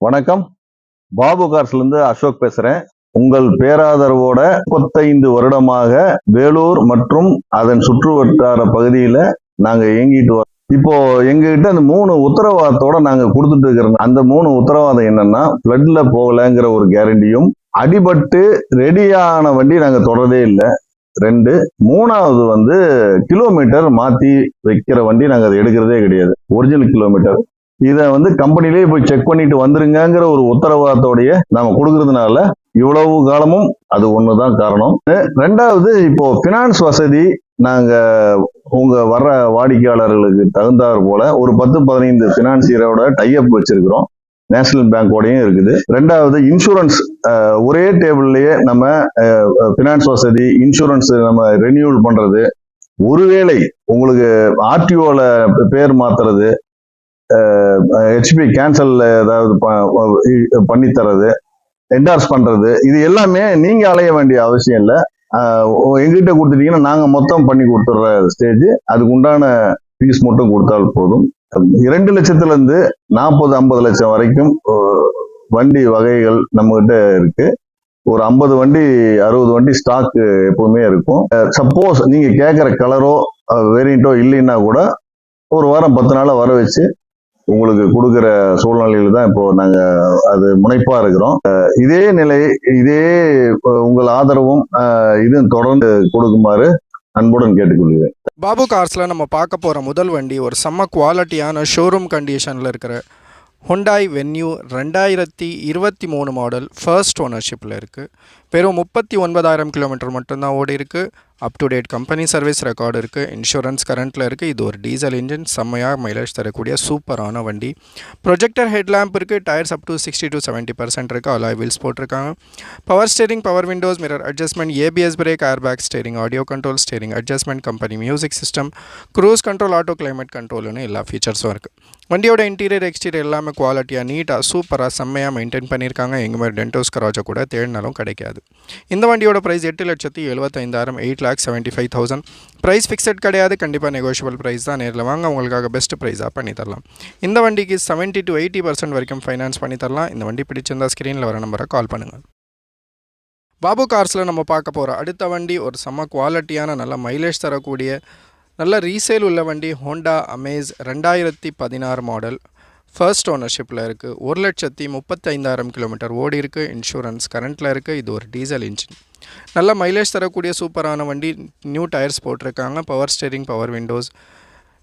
வணக்கம். பாபு கார்ஸ்லேருந்து அசோக் பேசுறேன். உங்கள் பேராதரவோட முப்பத்தைந்து வருடமாக வேலூர் மற்றும் அதன் சுற்று வட்டார நாங்கள் இயங்கிட்டு வரோம் இப்போ எங்ககிட்ட அந்த மூணு உத்தரவாதத்தோட நாங்கள் கொடுத்துட்டு இருக்கிறோம். அந்த மூணு உத்தரவாதம் என்னன்னா பிளட்ல போகலங்கிற ஒரு கேரண்டியும் அடிபட்டு ரெடியான வண்டி நாங்கள் தொடரதே இல்லை. ரெண்டு மூணாவது வந்து கிலோமீட்டர் மாத்தி வைக்கிற வண்டி நாங்கள் அதை எடுக்கிறதே கிடையாது. ஒரிஜினல் கிலோமீட்டர் இதை வந்து கம்பெனிலேயே போய் செக் பண்ணிட்டு வந்துருங்கங்கிற ஒரு உத்தரவாதத்தோடைய நாம கொடுக்கறதுனால இவ்வளவு காலமும் அது ஒண்ணுதான் காரணம். ரெண்டாவது இப்போ பினான்ஸ் வசதி நாங்க உங்க வர்ற வாடிக்கையாளர்களுக்கு தகுந்தாற் போல ஒரு பத்து பதினைந்து பினான்சியரோட டைஅப் வச்சிருக்கிறோம். நேஷனல் பேங்கோடையும் இருக்குது. ரெண்டாவது இன்சூரன்ஸ் ஒரே டேபிள்லயே நம்ம பினான்ஸ் வசதி இன்சூரன்ஸ் நம்ம ரெனியூவல் பண்றது ஒருவேளை உங்களுக்கு ஆர்டிஓல பேர் மாத்துறது ஹெச்பி கேன்சல் ஏதாவது பண்ணி தர்றது என்டார்ஸ் பண்றது இது எல்லாமே நீங்க அலைய வேண்டிய அவசியம் இல்லை. எங்கிட்ட கொடுத்துட்டீங்கன்னா நாங்க மொத்தம் பண்ணி கொடுத்துட்ற ஸ்டேஜ் அதுக்கு உண்டான ஃபீஸ் மட்டும் கொடுத்தால் போதும். இரண்டு லட்சத்துல இருந்து நாற்பது ஐம்பது லட்சம் வரைக்கும் வண்டி வகைகள் நம்ம கிட்ட இருக்கு. ஒரு ஐம்பது வண்டி அறுபது வண்டி ஸ்டாக் எப்பவுமே இருக்கும். சப்போஸ் நீங்க கேட்குற கலரோ வேரியண்ட்டோ இல்லைன்னா கூட ஒரு வாரம் பத்து நாளாக வர வச்சு உங்களுக்கு கொடுக்குற சூழ்நிலையில தான் இப்போ நாங்க அது முனைப்பா இருக்கிறோம். இதே நிலை இதே உங்கள் ஆதரவும் இது இதுவும் தொடர்ந்து கொடுக்குமாறு அன்புடன் கேட்டுக்கொள்கிறேன். பாபு கார்ஸில் நம்ம பார்க்க போகிற முதல் வண்டி ஒரு செம்ம குவாலிட்டியான ஷோரூம் கண்டிஷனில் இருக்கிற ஹுண்டாய் வென்யூ ரெண்டாயிரத்தி இருபத்தி மூணு மாடல் ஃபர்ஸ்ட் ஓனர்ஷிப்பில் இருக்குது வெறும் முப்பத்தி ஒன்பதாயிரம் கிலோமீட்டர் மட்டும்தான் ஓடி இருக்குது up to date company service record இருக்குது இன்சூரன்ஸ் கரண்ட்டில் இருக்குது இது ஒரு டீசல் இன்ஜின் செம்மையாக மைலேஜ் தரக்கூடிய சூப்பரான வண்டி. ப்ரொஜெக்டர் ஹெட்லாம்ப் இருக்குது tyres up to sixty to seventy percent இருக்குது அலாய் வீல்ஸ் போட்டிருக்காங்க. Power steering power windows mirror adjustment ABS brake airbag steering audio control steering adjustment company music system cruise control auto climate கண்ட்ரோல்னு எல்லா ஃபீச்சர்ஸும் இருக்குது வண்டியோட interior exterior எல்லாமே குவாலிட்டியாக நீட்டாக சூப்பராக செம்மையாக மெயின்டைன் பண்ணியிருக்காங்க எங்கள் மாதிரி டென்டோஸ் கராஜை கூட தேடினாலும் கிடைக்காது. இந்த வண்டியோட ப்ரைஸ் எட்டு லட்சத்தி எழுபத்தைந்தாயிரம் eight lakh seventy five thousand price fixed கிடையாது கண்டிப்பாக நெகோஷியபிள் ப்ரைஸ் தான் நேரில். வாங்க உங்களுக்காக பெஸ்ட் ப்ரைஸாக பண்ணி தரலாம். இந்த வண்டிக்கு செவன்ட்டி டு எயிட்டி பர்சன்ட் வரைக்கும் ஃபைனான்ஸ் பண்ணி தரலாம். இந்த வண்டி பிடிச்சிருந்தா ஸ்க்ரீனில் வர நம்பரை கால் பண்ணுங்கள் பாபு கார்ஸில் நம்ம பார்க்க போகிற அடுத்த வண்டி ஒரு செம்ம குவாலிட்டியான நல்ல மைலேஜ் தரக்கூடிய நல்ல ரீசேல் உள்ள வண்டி ஹோண்டா அமேஸ் ரெண்டாயிரத்தி பதினாறு மாடல் ஃபர்ஸ்ட் ஓனர்ஷிப்பில் இருக்குது ஒரு லட்சத்தி முப்பத்தைந்தாயிரம் கிலோமீட்டர் ஓடி இருக்குது இன்சூரன்ஸ் கரண்ட்டில் இருக்குது இது ஒரு டீசல் இன்ஜின் நல்ல மைலேஜ் தரக்கூடிய சூப்பரான வண்டி. நியூ டயர்ஸ் போட்டிருக்காங்க. Power steering power windows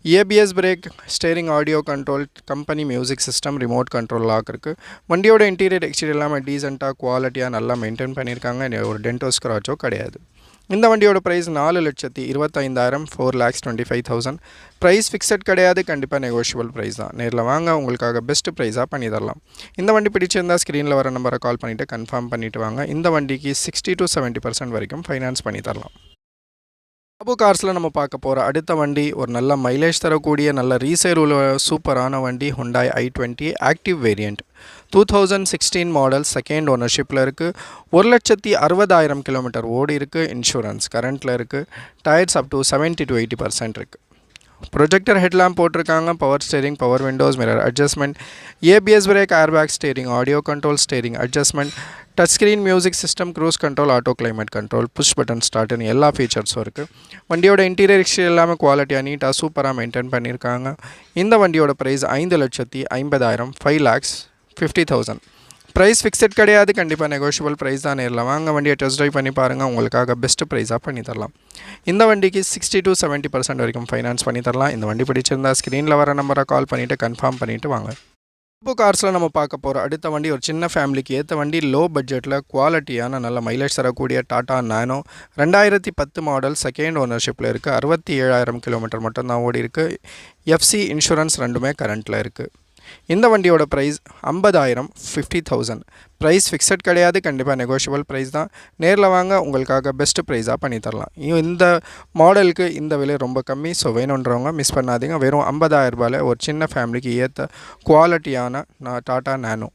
ABS brake steering audio control company music system remote control lock இருக்குது வண்டியோட இன்டீரியர் எக்ஸ்டீரியர் எல்லாமே டீசெண்டாக குவாலிட்டியாக நல்லா மெயின்டைன் பண்ணியிருக்காங்க ஒரு டென்டோ ஸ்க்ராச்சோ கிடையாது. இந்த வண்டியோட ப்ரைஸ் நாலு லட்சத்தி இருபத்தைந்தாயிரம் four lakhs twenty five thousand price fixed கிடையாது கண்டிப்பாக நெகோஷியபிள் ப்ரைஸ் தான். நேரில் வாங்க உங்களுக்காக பெஸ்ட் ப்ரைஸாக பண்ணி தரலாம். இந்த வண்டி பிடிச்சிருந்தா ஸ்க்ரீனில் வர நம்பரை கால் பண்ணிவிட்டு கன்ஃபார்ம் பண்ணிவிட்டு வாங்க. இந்த வண்டிக்கு சிக்ஸ்டி டு செவன்ட்டி பர்சன்ட் வரைக்கும் ஃபைனான்ஸ் பண்ணி தரலாம். அபு கார்ஸில் நம்ம பார்க்க போகிற அடுத்த வண்டி ஒரு நல்ல மைலேஜ் தரக்கூடிய நல்ல ரீசேல் உள்ள சூப்பரான வண்டி Hyundai i twenty active variant two thousand sixteen model second ஓனர்ஷிப்பில் இருக்குது ஒரு லட்சத்தி அறுபதாயிரம் கிலோமீட்டர் ஓடி இருக்குது இன்சூரன்ஸ் கரண்ட்டில் இருக்குது tyres up to seventy to eighty percent இருக்குது ப்ரொஜெக்டர் ஹெட்லாம் போட்டிருக்காங்க. Power steering power windows mirror adjustment ABS brake airbag steering audio control steering adjustment touch screen music system cruise control auto climate control push button ஸ்டார்ட்னு எல்லா ஃபீச்சர்ஸும் இருக்குது வண்டியோட interior exterior எல்லாமே குவாலிட்டியாக நீட்டாக சூப்பராக maintain பண்ணியிருக்காங்க இந்த வண்டியோட ப்ரைஸ் ஐந்து லட்சத்தி ஐம்பதாயிரம் five lakhs fifty thousand price fixed கிடையாது. கண்டிப்பாக நெகோஷியபிள் ப்ரைஸ் தான் நேரில். வாங்க வண்டியை டெஸ்ட் ட்ரைவ் பண்ணி பாருங்கள் உங்களுக்காக பெஸ்ட்டு ப்ரைஸாக பண்ணி தரலாம். இந்த வண்டிக்கு சிக்ஸ்டி டு செவன்ட்டி பர்சன்ட் வரைக்கும் ஃபைனான்ஸ் பண்ணி தரலாம். இந்த வண்டி பிடிச்சிருந்தா ஸ்க்ரீனில் வர நம்பரை கால் பண்ணிவிட்டு கன்ஃபார்ம் பண்ணிவிட்டு வாங்க. இப்போ கார்ஸில் நம்ம பார்க்க போகிற அடுத்த வண்டி ஒரு சின்ன ஃபேமிலிக்கு ஏற்ற வண்டி லோ பட்ஜெட்டில் குவாலிட்டியான நல்ல மைலேஜ் தரக்கூடிய டாடா நானோ ரெண்டாயிரத்தி பத்து மாடல் செகண்ட் ஓனர்ஷிப்பில் இருக்குது அறுபத்தி ஏழாயிரம் கிலோமீட்டர் மட்டும்தான் ஓடி இருக்குது எஃப்சி இன்சூரன்ஸ் ரெண்டுமே கரண்ட்டில் இருக்குது இந்த வண்டியோட ப்ரைஸ் ஐம்பதாயிரம் ஃபிஃப்டி தௌசண்ட் ப்ரைஸ் ஃபிக்ஸட் கிடையாது கண்டிப்பாக நெகோஷியபிள் ப்ரைஸ் தான். நேரில் வாங்க உங்களுக்காக பெஸ்ட்டு ப்ரைஸாக பண்ணித்தரலாம் இந்த மாடலுக்கு இந்த விலை ரொம்ப கம்மி. ஸோ வேணுன்றவங்க மிஸ் பண்ணாதீங்க. வெறும் ஐம்பதாயிரரூபாயில் ஒரு சின்ன ஃபேமிலிக்கு ஏற்ற குவாலிட்டியான நான் டாட்டா நானோ.